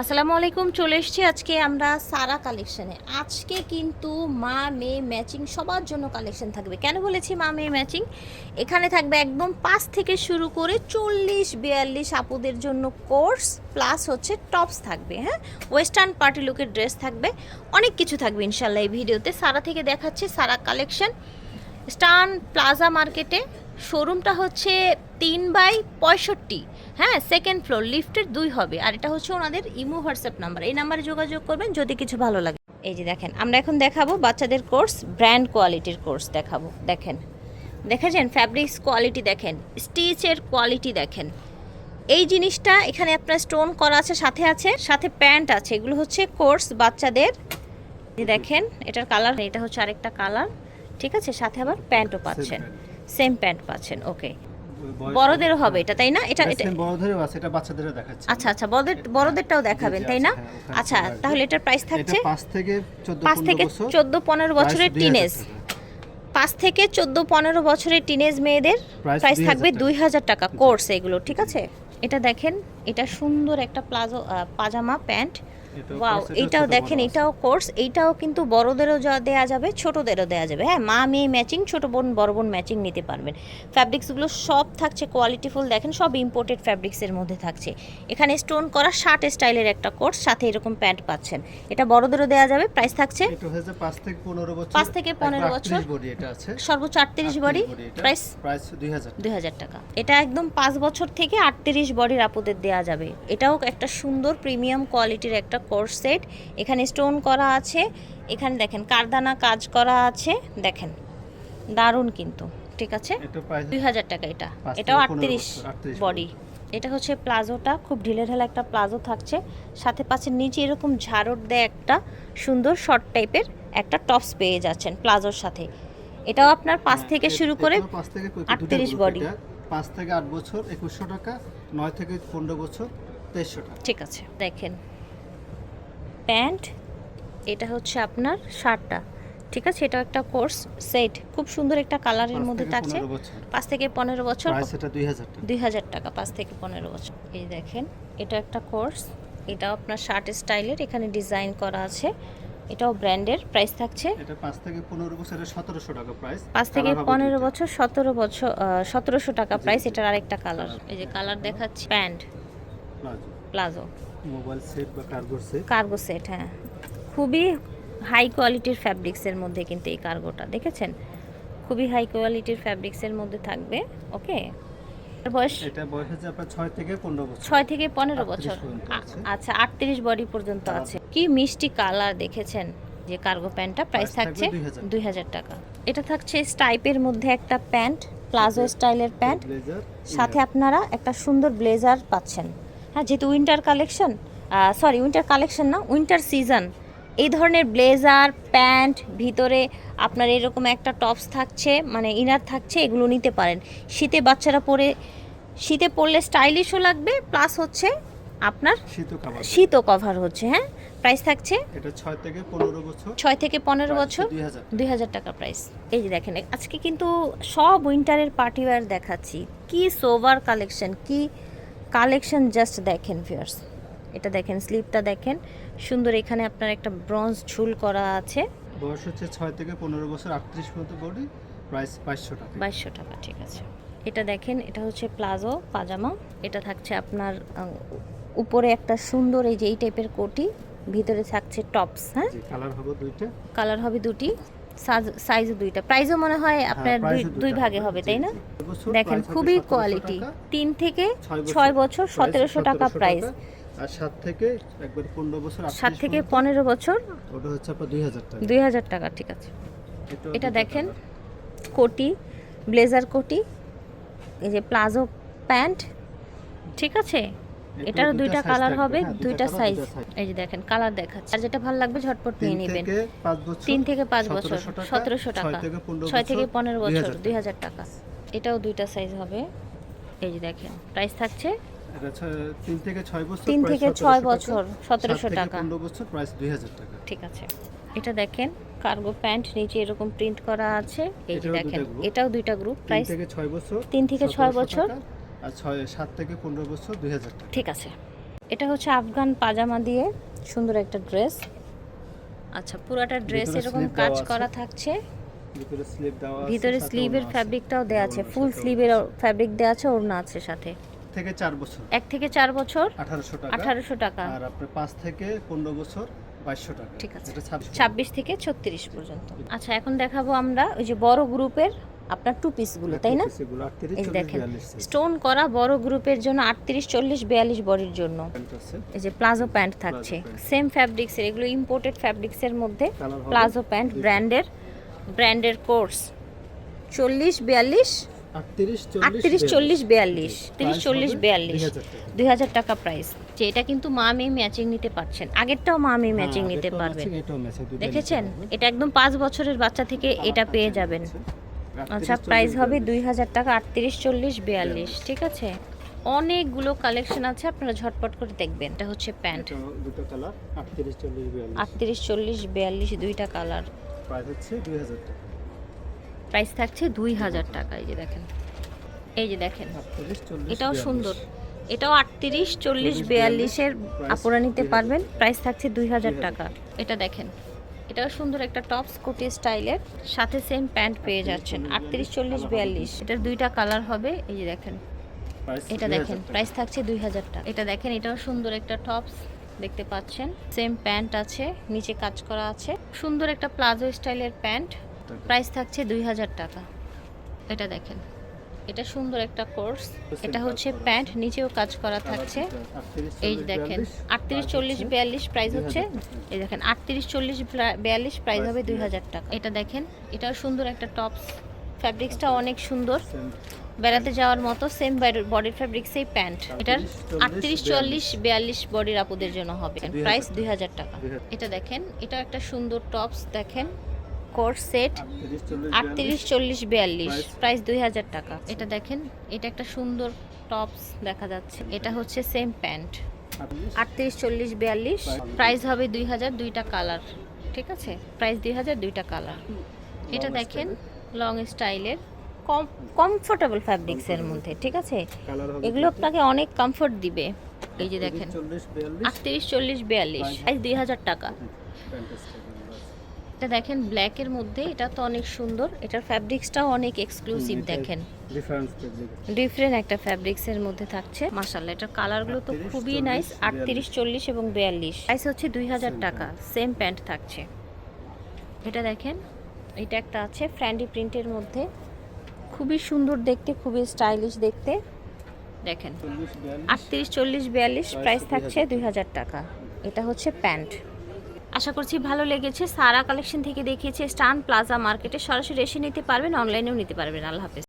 আসসালামু আলাইকুম, চলে এসেছি আজকে আমরা সারা কালেকশনে। আজকে কিন্তু মা, মেয়ে ম্যাচিং সবার জন্য কালেকশন থাকবে। কেন বলেছি মা, মেয়ে ম্যাচিং? এখানে থাকবে একদম পাঁচ থেকে শুরু করে চল্লিশ, বিয়াল্লিশ আপুদের জন্য কোর্স, প্লাস হচ্ছে টপস থাকবে হ্যাঁ? ওয়েস্টার্ন পার্টি লুকের ড্রেস থাকবে, অনেক কিছু থাকবে ইনশাল্লাহ এই ভিডিওতে। সারা থেকে দেখাচ্ছে সারা কালেকশন। স্টান প্লাজা মার্কেটে, শোরুমটা হচ্ছে তিন বাই পঁয়ষট্টি। হ্যাঁ সেকেন্ড ফ্লোর লিফটের দুই হবে। আর এটা হচ্ছে ওনাদের ইমো হোয়াটসঅ্যাপ নাম্বার এই নাম্বারে যোগাযোগ করবেন যদি কিছু ভালো লাগে। এই যে দেখেন আমরা এখন দেখাবো বাচ্চাদের কোর্স ব্র্যান্ড কোয়ালিটির কোর্স দেখাবো। দেখেন দেখেছেন? ফ্যাব্রিক্স কোয়ালিটি দেখেন স্টিচের কোয়ালিটি দেখেন। এই জিনিসটা এখানে আপনার স্টোন করা আছে সাথে আছে সাথে প্যান্ট আছে। এগুলো হচ্ছে কোর্স বাচ্চাদের। দেখেন এটার কালার এটা হচ্ছে আরেকটা কালার ঠিক আছে? সাথে আবার প্যান্টও পাচ্ছেন। সেম প্যান্ট পাচ্ছেন ওকে বড়দেরও হবে এটা তাই না? এটা এটা বড়দেরও আছে এটা বাচ্চাদেরও দেখাচ্ছে। আচ্ছা আচ্ছা বড়দের বড়দেরটাও দেখাবেন তাই না? হ্যাঁ, আচ্ছা তাহলে এটার প্রাইস থাকছে এটা 5 থেকে 14 পাঁচ থেকে 15 বছর। চোদ্দ পনেরো বছরের প্রাইস 2000 টিনেজ। পাঁচ থেকে চোদ্দ পনেরো বছরের টিনেজ মেয়েদের প্রাইস প্রাইস 2000 থাকবে টাকা। দুই হাজার টাকা কোর্স এগুলো ঠিক আছে? এটা দেখেন এটা সুন্দর একটা প্লাজো পাজামা প্যান্ট ওয়াও এটাও দেখেন এটাও কোর্স এইটাও কিন্তু বড়দেরও যা দেওয়া যাবে ছোটদেরও দেওয়া যাবে। হ্যাঁ মা মেয়ে ম্যাচিং ছোট বোন বড় বোন ম্যাচিং নিতে পারবেন। ফ্যাব্রিক্সগুলো সব থাকছে কোয়ালিটিফুল দেখেন সব ইম্পোর্টেড ফ্যাব্রিক্সের মধ্যে থাকছে। এখানে স্টোন করা শার্ট স্টাইলের একটা কোর্স সাথে এরকম প্যান্ট পাচ্ছেন। এটা বড়দেরও দেওয়া যাবে প্রাইস থাকছে এটা হচ্ছে 5 থেকে 15 বছর পাঁচ থেকে 15 বছর। সর্বোচ্চ আটত্রিশ বডি 38 body এটা, প্রাইস প্রাইস দুই হাজার টাকা। এটা একদম পাঁচ বছর থেকে আটত্রিশ বডির আপুদের দেওয়া যাবে। এটাও একটা সুন্দর প্রিমিয়াম কোয়ালিটির একটা কোর্স সেট। এখানে স্টোন করা আছে। এখানে দেখেন কারদানা কাজ করা আছে। দেখেন দারুণ কিন্তু ঠিক আছে? দুই হাজার টাকা এটা। এটাও আটত্রিশ বডি। এটা হচ্ছে প্লাজোটা খুব ঢিলে ঢালা একটা প্লাজো থাকছে। সাথে পাচ্ছের নিচে এরকম ঝাড়ট দেয় একটা সুন্দর শর্ট টাইপের একটা টপস পেয়ে যাচ্ছেন প্লাজোর সাথে। এটাও আপনার পাঁচ থেকে শুরু করে 5 থেকে 38 body। 5 থেকে 8 বছর 2100 টাকা 9 থেকে 15 বছর 2300 টাকা। ঠিক আছে দেখেন। প্যান্ট এটা হচ্ছে আপনার শার্টটা। ঠিক আছে? এটা একটা কোর্স সেট। খুব সুন্দর একটা কালারের মধ্যে থাকছে। পাঁচ থেকে পনেরো বছর। প্রাইস এটা 2000 টাকা। দুই হাজার টাকা পাঁচ থেকে পনেরো বছর। এই দেখেন এটা একটা কোর্স। এটাও আপনার শার্ট স্টাইলের এখানে ডিজাইন করা আছে। এটাও ব্র্যান্ডের প্রাইস থাকছে। এটা 5 থেকে 15 বছর এটা 1700 টাকা প্রাইস। পাঁচ থেকে কালার হবে পনেরো দুইটা। বছর সতেরো বছর সতেরোশো টাকা প্রাইস। এটার আরেকটা কালার। এই যে কালার দেখাচ্ছি pant. Palazzo palazzo. Mobile set বা কার্গো সেট? কার্গো সেট হ্যাঁ। খুবই হাই কোয়ালিটির ফ্যাব্রিক্সের মধ্যে কিন্তু এই কার্গোটা দেখেছেন? খুবই হাই কোয়ালিটির ফ্যাব্রিক্সের মধ্যে থাকবে ওকে বয়স? এটা বয়স হচ্ছে আপনার 6 থেকে 15 বছর। ছয় থেকে পনেরো বছর। পর্যন্ত আ- আছে। আচ্ছা আটত্রিশ বডি পর্যন্ত আছে। কি মিষ্টি কালার দেখেছেন যে কার্গো প্যান্টটা? প্রাইস থাকছে 2000 দুই হাজার টাকা। এটা থাকছে স্টাইপের মধ্যে একটা প্যান্ট প্লাজো স্টাইলের প্যান্ট। সাথে আপনারা একটা সুন্দর ব্লেজার পাচ্ছেন। হ্যাঁ যেহেতু winter collection sorry winter collection না উইন্টার সিজন এই ধরনের ব্লেজার প্যান্ট ভিতরে আপনার এরকম একটা টপস থাকছে মানে ইনার থাকছে এগুলো নিতে পারেন। শীতে বাচ্চারা পরে শীতে পরলে স্টাইলিশও লাগবে প্লাস হচ্ছে আপনার শীত শীতও কভার হচ্ছে হ্যাঁ? প্রাইস থাকছে এটা 6 থেকে 15 বছর। ছয় থেকে পনেরো Price বছর 2000 দুই হাজার টাকা প্রাইস এই যে দেখেন আজকে কিন্তু সব উইন্টারের পার্টি ওয়্যার দেখাচ্ছি। কি সোভার কালেকশন কি কালেকশন জাস্ট দেখেন ফিয়ার্স এটা দেখেন স্লিপটা দেখেন। সুন্দর এখানে আপনার একটা ব্রঞ্জ ঝুল করা আছে। বয়স হচ্ছে 6 থেকে 15 বছর 38 পর্যন্ত বডি প্রাইস 2200 টাকা। বাইশশো টাকা ঠিক আছে। এটা দেখেন এটা হচ্ছে প্লাজো পাজামা। এটা থাকছে আপনার উপরে একটা সুন্দর এই যে এই টাইপের কোটি ভিতরে থাকছে টপস হ্যাঁ? কালার হবে দুইটা। কালার হবে দুটি। সাইজ দুইটা। প্রাইসও মনে হয় আপনার দুই দুই ভাগে হবে, তাই না? দেখেন খুবই কোয়ালিটি তিন থেকে ছয় বছর, সতেরোশো টাকা 1700 প্রাইস আর সাত থেকে একবার 15 বছর সাত থেকে পনেরো বছর ওটা হচ্ছে আপনার 2000 টাকা। দুই হাজার টাকা ঠিক আছে। এটা দেখেন কোটি ব্লেজার কোটি এই যে প্লাজো প্যান্ট ঠিক আছে? এটারও দুইটা কালার হবে হ্যাঁ, দুইটা সাইজ এই যে দেখেন কালার দেখাচ্ছে। আর যেটা ভালো লাগবে ঝটপট নিয়ে নেবেন। তিন থেকে পাঁচ বছর সতেরোশো টাকা ছয় থেকে পনেরো বছর দুই হাজার টাকা। এটাও দুইটা সাইজ হবে। এই যে দেখেন প্রাইস থাকছে? তিন থেকে ছয় বছর তিন price থেকে ছয় টাকা, বছর সাত 1700 থেকে টাকা। বছর প্রাইস 2000 টাকা। ঠিক আছে। এটা দেখেন কার্গো প্যান্ট নিচে এরকম প্রিন্ট করা আছে। এই যে দেখেন এটাও দুইটা গ্রুপ প্রাইস থেকে ছয় বছর তিন থেকে ছয় বছর। আর ছয় সাত থেকে পনেরো বছর 2000 টাকা। ঠিক আছে। এটা হচ্ছে আফগান পাজামা দিয়ে সুন্দর একটা ড্রেস। আচ্ছা পুরাটা ড্রেস এরকম কাজ করা থাকছে। ভিতরে স্লিপ দেওয়া আছে, ভিতরে স্লিভের ফ্যাব্রিকটাও দেওয়া আছে। ফুল স্লিভের ফ্যাব্রিক দেওয়া আছে ওড়না আছে। সাথে। থেকে চার বছর। এক থেকে চার বছর? আঠারোশো টাকা। আঠারোশো টাকা। আর আপনার পাঁচ থেকে পনেরো বছর বাইশশো টাকা। ঠিক আছে। এটা ছাব্বিশ ছাব্বিশ থেকে ছত্রিশ পর্যন্ত। আচ্ছা এখন দেখাবো আমরা ওই যে বড় গ্রুপের আপনার টু পিসগুলো তাই না? এই দেখেন স্টোন করা বড় গ্রুপের জন্য আটত্রিশ চল্লিশ বিয়াল্লিশ বডির জন্য। এই যে প্লাজো প্যান্ট থাকছে। সেম ফ্যাব্রিক্সের এগুলো ইম্পোর্টেড ফ্যাব্রিক্সের মধ্যে প্লাজো প্যান্ট ব্র্যান্ডের ব্র্যান্ডের কোর্স চল্লিশ বিয়াল্লিশ? আটত্রিশ চল্লিশ বিয়াল্লিশ। তিরিশ চল্লিশ বিয়াল্লিশ। 2000 টাকা। দুই হাজার টাকা প্রাইস যে এটা কিন্তু মা মেয়ে ম্যাচিং নিতে পারছেন। আগেরটাও মা মেয়ে ম্যাচিং নিতে পারবেন। দেখেছেন? এটা একদম পাঁচ বছরের বাচ্চা থেকে এটা পেয়ে যাবেন। আচ্ছা 38, প্রাইস হবে দুই হাজার টাকা আটত্রিশ চল্লিশ বিয়াল্লিশ ঠিক আছে? অনেকগুলো কালেকশন আছে আপনারা ঝটপট করে দেখবেন। এটা হচ্ছে প্যান্ট। দুটো কালার আটত্রিশ চল্লিশ বিয়াল্লিশ। আটত্রিশ চল্লিশ বিয়াল্লিশ দুইটা কালার প্রাইস হচ্ছে দুই হাজার টাকা। প্রাইস থাকছে দুই হাজার টাকা। এই যে দেখেন। এই যে দেখেন। এটাও সুন্দর। এটাও আটত্রিশ চল্লিশ বিয়াল্লিশের আপুরা নিতে পারবেন। প্রাইস থাকছে দুই হাজার। টাকা। এটা দেখেন। এটাও সুন্দর একটা টপস কোটি স্টাইলের সাথে সেম প্যান্ট পেয়ে যাচ্ছেন আটত্রিশ চল্লিশ বিয়াল্লিশ। এটার দুইটা কালার হবে এই যে দেখেন। এটা দেখেন। প্রাইস থাকছে দুই হাজার টাকা। এটা দেখেন এটাও সুন্দর একটা টপস দেখতে পাচ্ছেন। সেম প্যান্ট আছে নিচে কাজ করা আছে। সুন্দর একটা প্লাজো স্টাইলের প্যান্ট প্রাইস থাকছে দুই হাজার টাকা। এটা দেখেন। এটা সুন্দর একটা কোর্স। এটা হচ্ছে প্যান্ট নিচেও কাজ করা থাকছে। এই দেখেন আটত্রিশ চল্লিশ বিয়াল্লিশ প্রাইস হচ্ছে। এই দেখেন আটত্রিশ চল্লিশ বিয়াল্লিশ প্রাইস হবে দুই হাজার টাকা। এটা দেখেন এটাও সুন্দর একটা টপস ফ্যাব্রিক্সটা অনেক সুন্দর। বেড়াতে যাওয়ার মতো সেম বডির ফ্যাব্রিক্সেই প্যান্ট। এটার আটত্রিশ চল্লিশ বিয়াল্লিশ। বডির আপুদের জন্য হবে। প্রাইস দুই হাজার টাকা। এটা দেখেন এটা একটা সুন্দর টপস দেখেন। কোর্স সেট আটত্রিশ চল্লিশ বিয়াল্লিশ? প্রাইস দুই হাজার টাকা। এটা দেখেন এটা একটা সুন্দর টপস দেখা যাচ্ছে। এটা হচ্ছে সেম প্যান্ট আটত্রিশ? চল্লিশ বিয়াল্লিশ? প্রাইস হবে দুই হাজার দুইটা কালার ঠিক আছে? প্রাইস দুই হাজার দুইটা কালার এটা দেখেন লং স্টাইলের কম কমফোর্টেবল ফ্যাব্রিক্সের মধ্যে। ঠিক আছে? এগুলো আপনাকে অনেক কমফোর্ট দিবে। এই যে দেখেন। আটত্রিশ চল্লিশ বিয়াল্লিশ? প্রাইস দুই হাজার টাকা। এটা দেখেন ব্ল্যাকের মধ্যে এটা তো অনেক সুন্দর। এটার ফ্যাব্রিক্সটাও অনেক এক্সক্লুসিভ দেখেন। ডিফারেন্ট একটা ফ্যাব্রিক্সের মধ্যে থাকছে। মাসাল্লাহ এটার কালারগুলো তো খুবই নাইস 42 আটত্রিশ চল্লিশ এবং বিয়াল্লিশ। প্রাইস হচ্ছে দুই হাজার টাকা। সেম প্যান্ট থাকছে। এটা দেখেন এটা একটা আছে ফ্র্যান্ডি প্রিন্টের মধ্যে। খুবই সুন্দর দেখতে খুবই স্টাইলিশ দেখতে। দেখেন আটত্রিশ চল্লিশ বিয়াল্লিশ প্রাইস থাকছে 2000 দুই হাজার টাকা। এটা হচ্ছে প্যান্ট আশা করছি ভালো লেগেছে। সারা কালেকশন থেকে দেখিয়েছে স্টান প্লাজা মার্কেটে সরাসরি এসে নিতে পারবেন অনলাইনেও নিতে পারবেন। আল্লাহ হাফেজ।